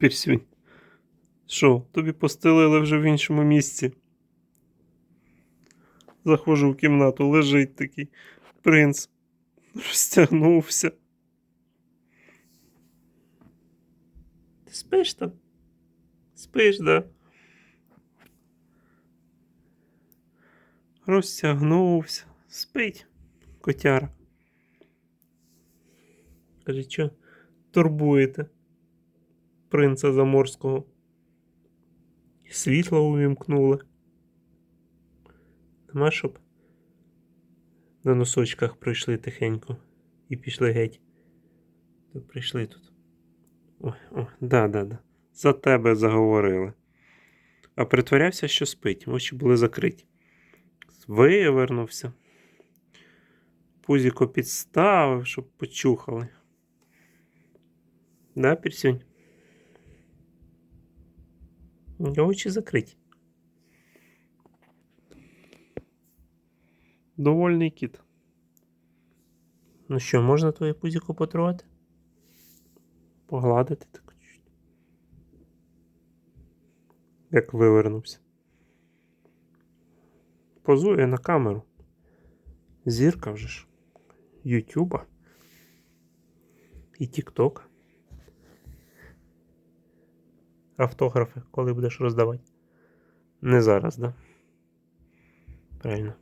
Пірсюнь. Що, тобі постелили вже в іншому місці? Заходжу в кімнату, лежить такий принц. Розтягнувся. Ти спиш там? Спиш, да? Розтягнувся. Спить, котяра. Каже, що турбуєте принца Заморського? Світло увімкнули. Нема щоб на носочках пройшли тихенько і пішли геть. То прийшли тут. Ой, ой, да, да, да. За тебе заговорили. А притворявся, що спить, очі були закриті. Вивернувся. Пузіко підставив, щоб почухали. Да, Пірсюнь? Очі закриті. Довольний кіт. Ну що, можна твоє пузіко потрогати? Погладити так. чуть. Як вивернувся. Позує на камеру. Зірка вже ж. Ютуба. І Тікток. Автографи, коли будеш роздавати. Не зараз, да? Правильно.